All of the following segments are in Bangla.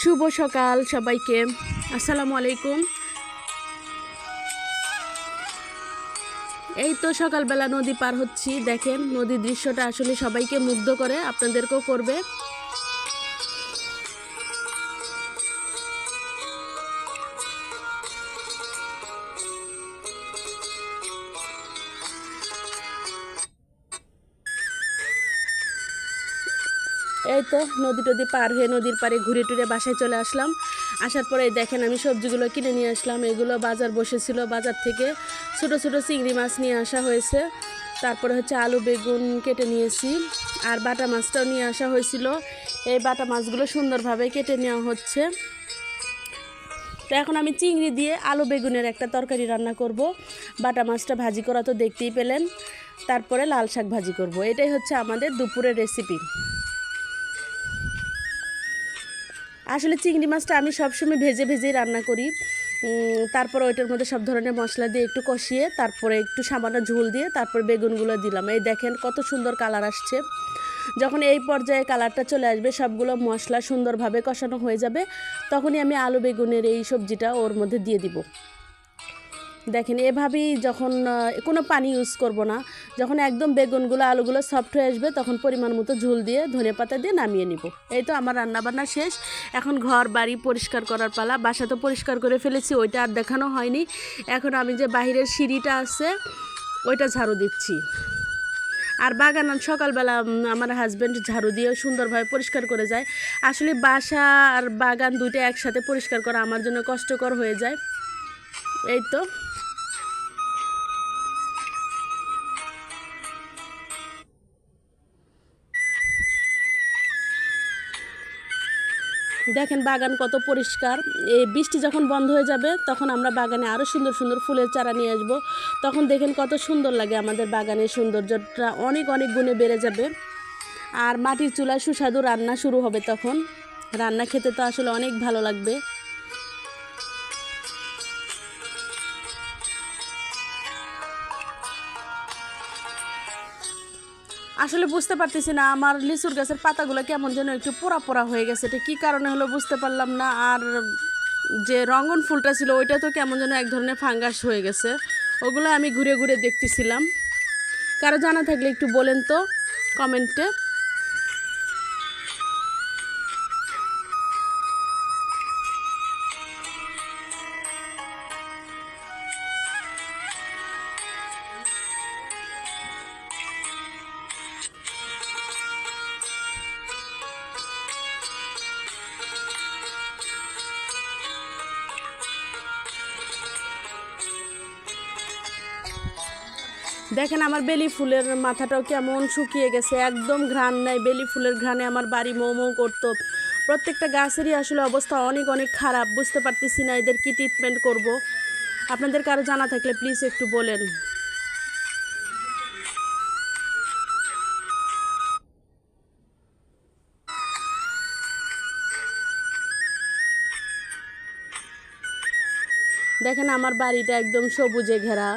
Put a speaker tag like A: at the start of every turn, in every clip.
A: শুভ সকাল সবাইকে। আসসালামু আলাইকুম। এই তো সকালবেলা নদী পার হচ্ছি, দেখেন নদীর দৃশ্যটা আসলে সবাইকে মুগ্ধ করে, আপনাদেরকেও করবে। এই তো নদী টদি পার হয়ে নদীর পাড়ে ঘুরে টুরে বাসায় চলে আসলাম। আসার পরে দেখেন আমি সবজিগুলো কিনে নিয়ে আসলাম। এগুলো বাজার বসেছিল, বাজার থেকে ছোট ছোট চিংড়ি মাছ নিয়ে আসা হয়েছে। তারপরে হচ্ছে আলু, বেগুন কেটে নিয়েছি। আর বাটা মাছটাও নিয়ে আসা হয়েছিল। এই বাটা মাছগুলো সুন্দরভাবে কেটে নেওয়া হচ্ছে। তো এখন আমি চিংড়ি দিয়ে আলু, বেগুনের একটা তরকারি রান্না করব। বাটা মাছটা ভাজি করা তো দেখতেই পেলেন। তারপরে লাল শাক ভাজি করব। এটাই হচ্ছে আমাদের দুপুরের রেসিপি আসলে চিংড়ি মাছটা আমি সবসময় ভেজে ভেজেই রান্না করি। তারপর ওইটার মধ্যে সব ধরনের মশলা দিয়ে একটু কষিয়ে, তারপরে একটু সামান্য ঝোল দিয়ে, তারপর বেগুনগুলো দিলাম। এই দেখেন কত সুন্দর কালার আসছে। যখন এই পর্যায়ে কালারটা চলে আসবে, সবগুলো মশলা সুন্দরভাবে কষানো হয়ে যাবে, তখনই আমি আলু বেগুনের এই সবজিটা ওর মধ্যে দিয়ে দিব। দেখেন, এভাবেই যখন কোনো পানি ইউজ করব না, যখন একদম বেগুনগুলো, আলুগুলো সফট হয়ে আসবে, তখন পরিমাণ মতো ঝুল দিয়ে ধনে পাতা দিয়ে নামিয়ে নিব। এই তো আমার রান্নাবান্না শেষ। এখন ঘর, বাড়ি পরিষ্কার করার পালা, বাসা তো পরিষ্কার করে ফেলেছি, ওইটা আর দেখানো হয়নি। এখন আমি যে বাহিরের সিঁড়িটা আছে, ওইটা ঝাড়ু দিচ্ছি। আর বাগান, সকালবেলা আমার হাজব্যান্ড ঝাড়ু দিয়ে সুন্দরভাবে পরিষ্কার করে যায়। আসলে বাসা আর বাগান দুইটা একসাথে পরিষ্কার করা আমার জন্য কষ্টকর হয়ে যায়। এই তো। দেখেন বাগান কত পরিষ্কার। এই বৃষ্টি যখন বন্ধ হয়ে যাবে, তখন আমরা বাগানে আরও সুন্দর সুন্দর ফুলের চারা নিয়ে আসব। তখন দেখেন কত সুন্দর লাগে আমাদের বাগানের সৌন্দর্যটা। অনেক অনেক গুণে বেড়ে যাবে। আর মাটির চুলায় সুস্বাদু রান্না শুরু হবে তখন। রান্না খেতে তো আসলে অনেক ভালো লাগবে। আসলে বুঝতে পারতেছি না, আমার লিচুর গাছের পাতাগুলো কেমন যেন একটু পোড়া পোড়া হয়ে গেছে। এটা কী কারণে হলো বুঝতে পারলাম না, আর যে রঙন ফুলটা ছিল ওইটা তো কেমন যেন এক ধরনের ফাঙ্গাস হয়ে গেছে। ওগুলো আমি ঘুরে ঘুরে দেখতেছিলাম। কারও জানা থাকলে একটু বলেন তো কমেন্টে দেখেন আমার বেলি ফুলের মাথাটাও কেমন শুকিয়ে গেছে একদম ঘ্রাণ নাই। বেলি ফুলের ঘ্রাণে আমার বাড়ি মৌ মৌ করতো। প্রত্যেকটা গাছেরই আসলে অবস্থা অনেক অনেক খারাপ বুঝতে পারতেছি না এদের কি ট্রিটমেন্ট করব। আপনাদের কারও জানা থাকলে প্লিজ একটু বলেন। দেখেন আমার বাড়িটা একদম সবুজে ঘেরা।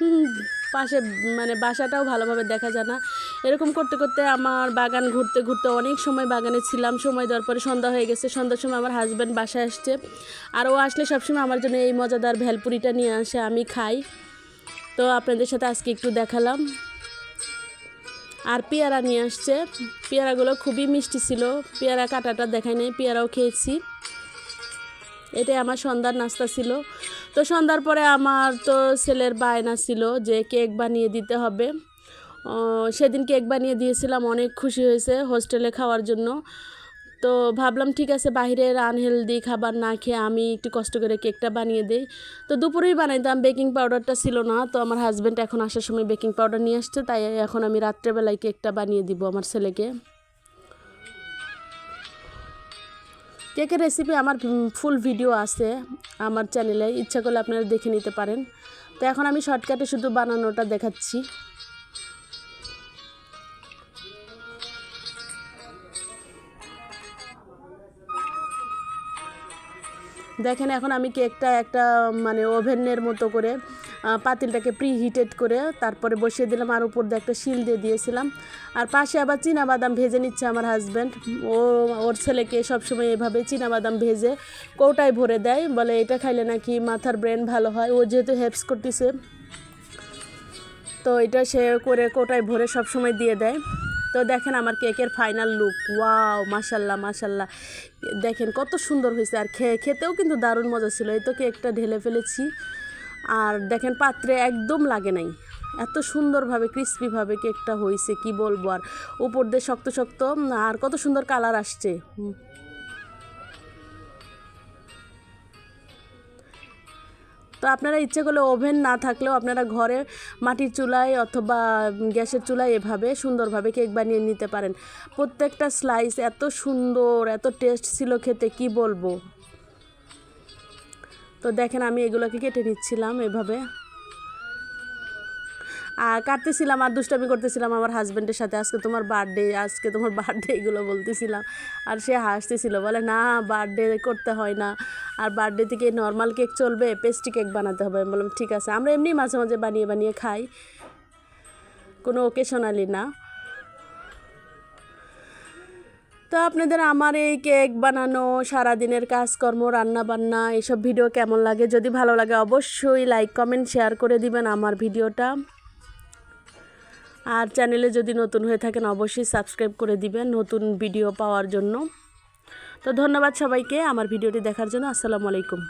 A: হুম, পাশে মানে বাসাটাও ভালোভাবে দেখা যায় না। এরকম করতে করতে আমার বাগান ঘুরতে ঘুরতে অনেক সময় বাগানে ছিলাম, সময় দেওয়ার পরে সন্ধ্যা হয়ে গেছে। সন্ধ্যার সময় আমার হাজব্যান্ড বাসায় আসছে। আর ও আসলে সবসময় আমার জন্য এই মজাদার ভেলপুরিটা নিয়ে আসে, আমি খাই। তো আপনাদের সাথে আজকে একটু দেখালাম। আর পেয়ারা নিয়ে আসছে। পেয়ারাগুলো খুবই মিষ্টি ছিল। পেয়ারা কাটাটা দেখাই নাই, পেয়ারাও খেয়েছি। এটাই আমার সন্ধ্যার নাস্তা ছিল। তো সন্ধ্যার পরে আমার তো ছেলের বায়না ছিল যে কেক বানিয়ে দিতে হবে। সেদিন কেক বানিয়ে দিয়েছিলাম, অনেক খুশি হয়েছে হোস্টেলে খাওয়ার জন্য। তো ভাবলাম ঠিক আছে বাইরের আনহেলদি খাবার না খেয়ে আমি একটু কষ্ট করে কেকটা বানিয়ে দিই। তো দুপুরেই বানাইতাম, বেকিং পাউডারটা ছিল না, তো আমার হাজব্যান্ড এখন আসার সময় বেকিং পাউডার নিয়ে আসছে, তাই এখন আমি রাত্রেবেলায় কেকটা বানিয়ে দিব আমার ছেলেকে। কেকের রেসিপি আমার ফুল ভিডিও আছে আমার চ্যানেলে ইচ্ছা করলে আপনারা দেখে নিতে পারেন। তো এখন আমি শর্টকাটে শুধু বানানোটা দেখাচ্ছি। দেখেন এখন আমি কেকটা একটা মানে ওভেনের মতো করে পাতিলটাকে প্রি হিটেড করে তারপরে বসিয়ে দিলাম আর উপর দিয়ে একটা শিল দিয়ে দিয়েছিলাম। আর পাশে আবার বাদাম ভেজে নিচ্ছে আমার হাজব্যান্ড ও, ওর ছেলেকে সবসময় এভাবে বাদাম ভেজে কৌটায় ভরে দেয়। বলে, এটা খাইলে নাকি মাথার ব্রেন ভালো হয়? ও যেহেতু হেল্পস করতেছে, তো এটা সে করে কোটায় ভরে সব সময় দিয়ে দেয়। তো দেখেন আমার কেকের ফাইনাল লুক ওয়াও মাশাল্লাহ মাশাল্লাহ। দেখেন কত সুন্দর হয়েছে। আর খেয়ে খেতেও কিন্তু দারুণ মজা ছিল। এই তো কেকটা ঢেলে ফেলেছি। আর দেখেন পাত্রে একদম লাগে নাই। এত সুন্দরভাবে ক্রিস্পিভাবে কেকটা হয়েছে কি বলব আর? উপর দিয়ে শক্ত শক্ত আর কত সুন্দর কালার আসছে। তো আপনারা ইচ্ছে করলে ওভেন না থাকলেও আপনারা ঘরে মাটির চুলায় অথবা গ্যাসের চুলায় এভাবে সুন্দরভাবে কেক বানিয়ে নিতে পারেন। প্রত্যেকটা স্লাইস এত সুন্দর, এত টেস্ট ছিল খেতে, কি বলব? তো দেখেন আমি এগুলোকে কেটে নিচ্ছিলাম এভাবে। আর কাটতেছিলাম আর দুষ্টামি করতেছিলাম আমার হাজব্যান্ডের সাথে। আজকে তোমার বার্থডে আজকে তোমার বার্থডে এগুলো বলতেছিলাম। আর সে হাসতেছিল, বলে, না বার্থডে করতে হয় না। আর বার্থডে থেকে নর্মাল কেক চলবে পেস্ট্রি কেক বানাতে হবে। বললাম, ঠিক আছে। আমরা এমনি মাঝে মাঝে বানিয়ে বানিয়ে খাই। কোনো ওকেশনালি না। তো আপনাদের আমার এই কেক বানানো, সারাদিনের কাজকর্ম রান্না বান্না এসব ভিডিও কেমন লাগে? যদি ভালো লাগে অবশ্যই লাইক কমেন্ট শেয়ার করে দিবেন আমার ভিডিওটা। আর চ্যানেলে যদি নতুন হয়ে থাকেন অবশ্যই সাবস্ক্রাইব করে দিবেন নতুন ভিডিও পাওয়ার জন্য। তো ধন্যবাদ সবাইকে আমার ভিডিওটি দেখার জন্য। আসসালামু আলাইকুম।